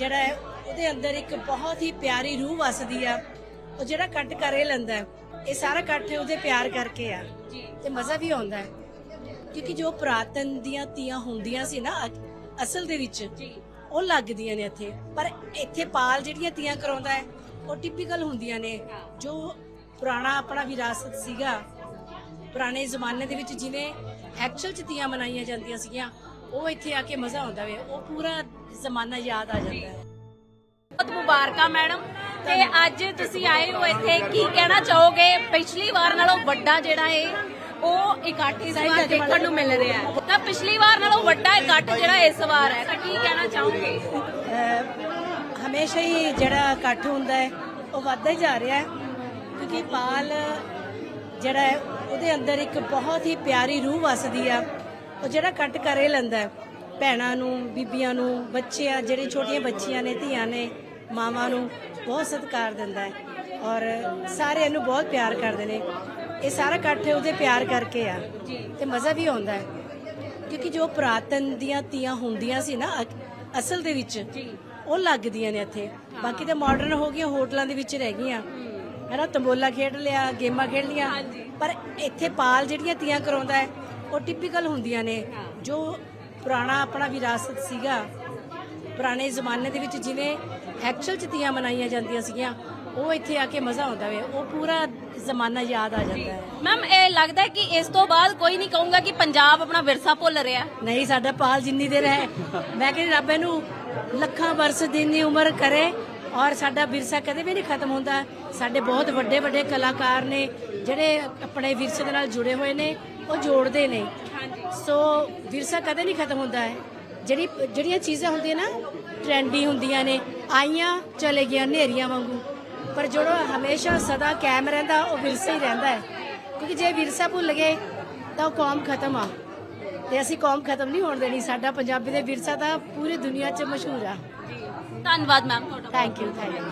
ਜਿਹੜਾ ਹੈ ਉਹਦੇ ਅੰਦਰ ਇੱਕ ਬਹੁਤ ਹੀ ਪਿਆਰੀ ਰੂਹ ਵਸਦੀ ਆ। ਉਹ ਜਿਹੜਾ ਕੱਟ ਕਰ ਲੈਂਦਾ ਹੈ, ਇਹ ਸਾਰਾ ਕੱਟ ਉਹਦੇ ਪਿਆਰ ਕਰਕੇ ਆ। ਤੇ ਮਜ਼ਾ ਵੀ ਆਉਂਦਾ ਹੈ। ਕਿਉਂਕਿ ਜੋ ਪ੍ਰਾਤਨ ਦੀਆਂ ਤੀਆਂ ਹੁੰਦੀਆਂ ਸੀ ਨਾ ਅਸਲ ਦੇ ਵਿੱਚ ਉਹ ਲੱਗਦੀਆਂ ਨੇ ਇੱਥੇ। ਪਰ ਇੱਥੇ ਪਾਲ ਜਿਹੜੀਆਂ ਤੀਆਂ ਕਰਾਉਂਦਾ ਹੈ ਉਹ ਟਿਪੀਕਲ ਹੁੰਦੀਆਂ ਨੇ। ਜੋ ਪੁਰਾਣਾ ਆਪਣਾ ਵਿਰਾਸਤ ਸੀਗਾ ਪੁਰਾਣੇ ਜ਼ਮਾਨੇ ਦੇ ਵਿੱਚ ਜਿਵੇਂ ਐਕਚੁਅਲ ਚ ਤੀਆਂ ਮਨਾਈਆਂ ਜਾਂਦੀਆਂ ਸੀਗੀਆਂ ਉਹ ਇੱਥੇ ਆ ਕੇ ਮਜ਼ਾ ਆਉਂਦਾ ਵੇ, ਉਹ ਪੂਰਾ ਜ਼ਮਾਨਾ ਯਾਦ ਆ ਜਾਂਦਾ ਹੈ। ਬਹੁਤ ਮੁਬਾਰਕਾਂ, ਮੈਡਮ। ਤੇ ਅੱਜ ਤੁਸੀਂ ਆਏ ਹੋ ਇੱਥੇ, ਕੀ ਕਹਿਣਾ ਚਾਹੋਗੇ? ਪਿਛਲੀ ਵਾਰ ਨਾਲੋਂ ਵੱਡਾ ਜਿਹੜਾ ਏ ਉਹ ਇਕੱਠ ਇਸ ਵਾਰ ਦੇਖਣ ਨੂੰ ਮਿਲ ਰਿਹਾ ਹੈ। ਤਾਂ ਪਿਛਲੀ ਵਾਰ ਨਾਲੋਂ ਵੱਡਾ ਇਕੱਠ ਜਿਹੜਾ ਇਸ ਵਾਰ ਹੈ, ਤਾਂ ਕੀ ਕਹਿਣਾ ਚਾਹੋਗੇ? ਅਹ, ਹਮੇਸ਼ਾ ਹੀ ਜਿਹੜਾ ਇਕੱਠ ਹੁੰਦਾ ਹੈ, ਉਹ ਵੱਧਦਾ ਹੀ ਜਾ ਰਿਹਾ ਹੈ। ਕਿਉਂਕਿ ਪਾਲ ਜਿਹੜਾ ਹੈ, ਉਹਦੇ ਅੰਦਰ ਇੱਕ ਬਹੁਤ ਹੀ ਪਿਆਰੀ ਰੂਹ ਵਸਦੀ ਆ। ਉਹ ਜਿਹੜਾ ਕੱਟ ਕਰ ਲੈਂਦਾ ਹੈ। ਭੈਣਾਂ ਨੂੰ ਬੀਬੀਆਂ ਨੂੰ ਬੱਚਿਆਂ ਜਿਹੜੇ ਛੋਟੀਆਂ ਬੱਚੀਆਂ ਨੇ ਧੀਆਂ ਨੇ ਮਾਵਾਂ ਨੂੰ ਬਹੁਤ ਸਤਿਕਾਰ ਦਿੰਦਾ ਹੈ ਔਰ ਸਾਰੇ ਇਹਨੂੰ ਬਹੁਤ ਪਿਆਰ ਕਰਦੇ ਨੇ। ਇਹ ਸਾਰਾ ਇਕੱਠ ਉਹਦੇ ਪਿਆਰ ਕਰਕੇ ਆ ਤੇ ਮਜ਼ਾ ਵੀ ਆਉਂਦਾ ਹੈ। ਕਿਉਂਕਿ ਜੋ ਪ੍ਰਾਤਨ ਦੀਆਂ ਤੀਆਂ ਹੁੰਦੀਆਂ ਸੀ ਨਾ ਅਸਲ ਦੇ ਵਿੱਚ ਉਹ ਲੱਗਦੀਆਂ ਨੇ ਇੱਥੇ। ਬਾਕੀ ਤਾਂ ਮਾਡਰਨ ਹੋ ਗਈਆਂ ਹੋਟਲਾਂ ਦੇ ਵਿੱਚ ਰਹਿ ਗਈਆਂ। ਹੈਨਾ ਤੰਬੋਲਾ ਖੇਡ ਲਿਆ ਗੇਮਾਂ ਖੇਡ ਲੀਆਂ। ਪਰ ਇੱਥੇ ਪਾਲ ਜਿਹੜੀਆਂ ਤੀਆਂ ਕਰਾਉਂਦਾ ਹੈ ਉਹ ਟਿਪੀਕਲ ਹੁੰਦੀਆਂ ਨੇ ਜੋ ਪੁਰਾਣਾ ਆਪਣਾ ਵਿਰਾਸਤ ਸੀਗਾ ਪੁਰਾਣੇ ਜ਼ਮਾਨੇ ਦੇ ਵਿੱਚ ਜਿਵੇਂ ਐਕਚੁਅਲ ਚ ਤੀਆਂ ਮਨਾਈਆਂ ਜਾਂਦੀਆਂ ਸੀਗੀਆਂ ਉਹ ਇੱਥੇ ਆ ਕੇ ਮਜ਼ਾ ਆਉਂਦਾ ਵੇ ਉਹ ਪੂਰਾ ਜ਼ਮਾਨਾ ਯਾਦ ਆ ਜਾਂਦਾ ਹੈ। ਮੈਮ ਇਹ ਲੱਗਦਾ ਹੈ ਕਿ ਇਸ ਤੋਂ ਬਾਅਦ ਕੋਈ ਨਹੀਂ ਕਹੂੰਗਾ ਕਿ ਪੰਜਾਬ ਆਪਣਾ ਵਿਰਸਾ ਭੁੱਲ ਰਿਹਾ। ਨਹੀਂ ਸਾਡਾ ਪਾਲ ਜਿੰਨੀ ਦੇਰ ਹੈ। ਮੈਂ ਕਹਿੰਦੀ ਰੱਬ ਇਹਨੂੰ ਲੱਖਾਂ ਵਰਸ ਦਿਨ ਦੀ ਉਮਰ ਕਰੇ ਔਰ ਸਾਡਾ ਵਿਰਸਾ ਕਦੇ ਵੀ ਨਹੀਂ ਖਤਮ ਹੁੰਦਾ। ਸਾਡੇ ਬਹੁਤ ਵੱਡੇ ਵੱਡੇ ਕਲਾਕਾਰ ਨੇ ਜਿਹੜੇ ਆਪਣੇ ਵਿਰਸੇ ਦੇ ਨਾਲ ਜੁੜੇ ਹੋਏ ਨੇ ਉਹ ਜੋੜਦੇ ਨੇ। ਸੋ ਵਿਰਸਾ ਕਦੇ ਨਹੀਂ ਖਤਮ ਹੁੰਦਾ ਹੈ। ਜਿਹੜੀ ਜਿਹੜੀਆਂ ਚੀਜ਼ਾਂ ਹੁੰਦੀਆਂ ਨਾ ਟ੍ਰੈਂਡੀ ਹੁੰਦੀਆਂ ਨੇ ਆਈਆਂ ਚਲੇ ਗਈਆਂ ਹਨੇਰੀਆਂ ਵਾਂਗੂ। ਪਰ ਜਿਹੜਾ ਹਮੇਸ਼ਾ ਸਦਾ ਕਾਇਮ ਰਹਿੰਦਾ ਉਹ ਵਿਰਸਾ ਹੀ ਰਹਿੰਦਾ ਹੈ। ਕਿਉਂਕਿ ਜੇ ਵਿਰਸਾ ਭੁੱਲ ਗਏ ਤਾਂ ਉਹ ਕੌਮ ਖਤਮ ਆ। ਤੇ ਅਸੀਂ ਕੌਮ ਖਤਮ ਨਹੀਂ ਹੋਣ ਦੇਣੀ। ਸਾਡਾ ਪੰਜਾਬੀ ਦੇ ਵਿਰਸਾ ਤਾਂ ਪੂਰੀ ਦੁਨੀਆ 'ਚ ਮਸ਼ਹੂਰ ਆ। ਧੰਨਵਾਦ ਮੈਮ ਤੁਹਾਡਾ। Thank you thank you